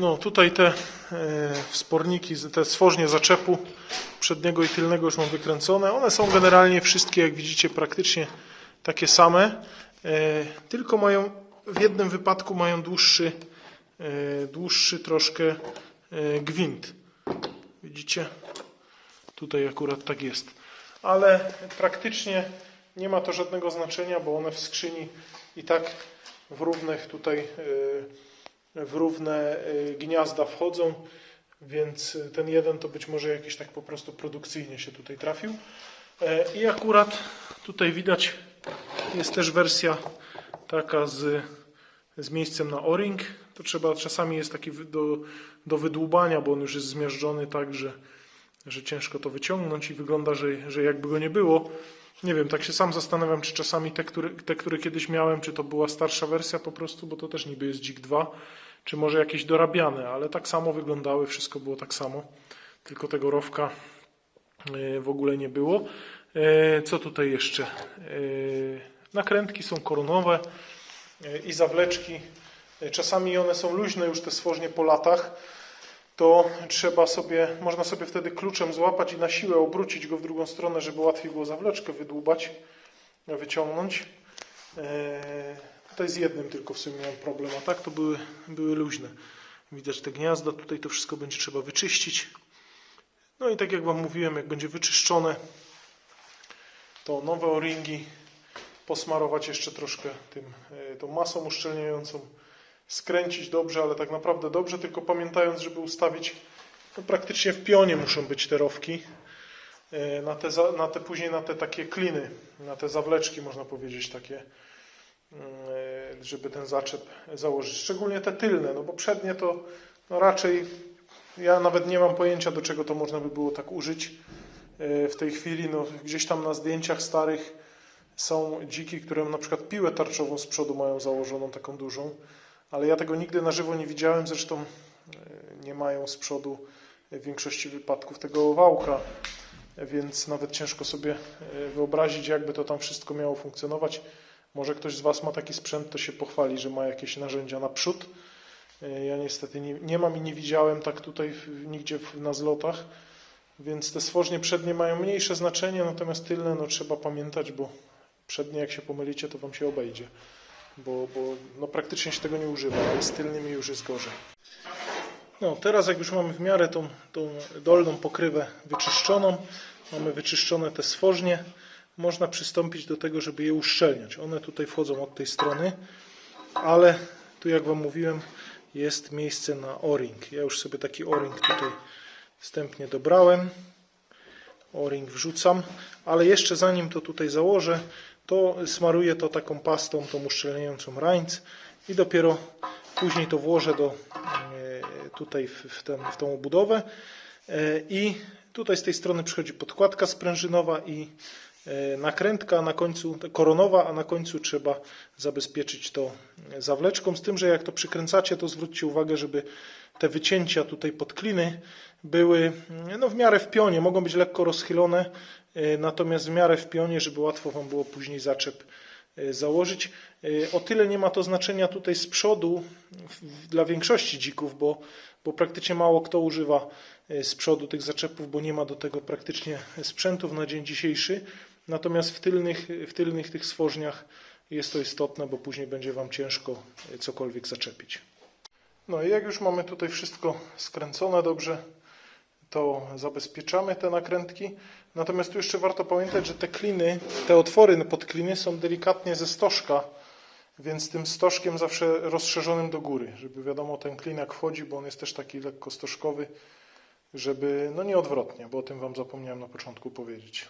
No tutaj te e, wsporniki, te stworznie zaczepu przedniego i tylnego już mam wykręcone. One są generalnie wszystkie, jak widzicie, praktycznie takie same, e, tylko mają w jednym wypadku mają dłuższy, e, dłuższy troszkę gwint. Widzicie? Tutaj akurat tak jest. Ale praktycznie nie ma to żadnego znaczenia, bo one w skrzyni i tak w równych tutaj w równe e, gniazda wchodzą, więc ten jeden to być może jakiś tak po prostu produkcyjnie się tutaj trafił. E, I akurat tutaj widać jest też wersja taka z, z miejscem na o-ring. To trzeba, czasami jest taki do, do wydłubania, bo on już jest zmiażdżony tak, że, że ciężko to wyciągnąć i wygląda, że, że jakby go nie było. Nie wiem, tak się sam zastanawiam, czy czasami te które, te, które kiedyś miałem, czy to była starsza wersja po prostu, bo to też niby jest Dzik 2, czy może jakieś dorabiane, ale tak samo wyglądały, wszystko było tak samo, tylko tego rowka e, w ogóle nie było. E, Co tutaj jeszcze? E, Nakrętki są koronowe i zawleczki. Czasami one są luźne już te stworznie po latach. To trzeba sobie, można sobie wtedy kluczem złapać i na siłę obrócić go w drugą stronę, żeby łatwiej było zawleczkę wydłubać, wyciągnąć. E, Tutaj z jednym tylko w sumie miałem problem, a tak to były, były luźne. Widać te gniazda, tutaj to wszystko będzie trzeba wyczyścić. No i tak jak Wam mówiłem, jak będzie wyczyszczone, to nowe o-ringi posmarować jeszcze troszkę tym, e, tą masą uszczelniającą, skręcić dobrze, ale tak naprawdę dobrze, tylko pamiętając, żeby ustawić, no praktycznie w pionie muszą być te rowki, e, na te, na te później na te takie kliny, na te zawleczki można powiedzieć takie, e, żeby ten zaczep założyć. Szczególnie te tylne, no bo przednie to no raczej ja nawet nie mam pojęcia, do czego to można by było tak użyć e, w tej chwili. No, gdzieś tam na zdjęciach starych są dziki, które na przykład piłę tarczową z przodu mają założoną, taką dużą, ale ja tego nigdy na żywo nie widziałem. Zresztą e, nie mają z przodu w większości wypadków tego wałka, więc nawet ciężko sobie e, wyobrazić, jakby to tam wszystko miało funkcjonować. Może ktoś z Was ma taki sprzęt, to się pochwali, że ma jakieś narzędzia naprzód. E, Ja niestety nie, nie mam i nie widziałem tak tutaj nigdzie na zlotach, więc te stworznie przednie mają mniejsze znaczenie, natomiast tylne no, trzeba pamiętać, bo przednie jak się pomylicie, to Wam się obejdzie, bo, bo no, praktycznie się tego nie używa, ale z tylnymi już jest gorzej. No, teraz jak już mamy w miarę tą, tą dolną pokrywę wyczyszczoną, mamy wyczyszczone te stworznie, można przystąpić do tego, żeby je uszczelniać. One tutaj wchodzą od tej strony, ale tu jak Wam mówiłem, jest miejsce na o-ring. Ja już sobie taki o-ring tutaj wstępnie dobrałem. O-ring wrzucam, ale jeszcze zanim to tutaj założę, to smaruję to taką pastą, tą uszczelniającą Rainz i dopiero później to włożę do, e, tutaj w, w, ten, w tą obudowę. E, i tutaj z tej strony przychodzi podkładka sprężynowa i e, nakrętka, a na końcu koronowa, a na końcu trzeba zabezpieczyć to zawleczką, z tym, że jak to przykręcacie, to zwróćcie uwagę, żeby te wycięcia tutaj pod kliny były no, w miarę w pionie, mogą być lekko rozchylone, e, natomiast w miarę w pionie, żeby łatwo Wam było później zaczep e, założyć. E, O tyle nie ma to znaczenia tutaj z przodu dla większości dzików, bo, bo praktycznie mało kto używa z przodu tych zaczepów, bo nie ma do tego praktycznie sprzętów na dzień dzisiejszy. Natomiast w tylnych, w tylnych tych stworzniach jest to istotne, bo później będzie Wam ciężko cokolwiek zaczepić. No i jak już mamy tutaj wszystko skręcone dobrze, to zabezpieczamy te nakrętki. Natomiast tu jeszcze warto pamiętać, że te kliny, te otwory pod kliny są delikatnie ze stożka, więc tym stożkiem zawsze rozszerzonym do góry, żeby wiadomo ten klin jak wchodzi, bo on jest też taki lekko stożkowy, żeby, no nie odwrotnie, bo o tym Wam zapomniałem na początku powiedzieć.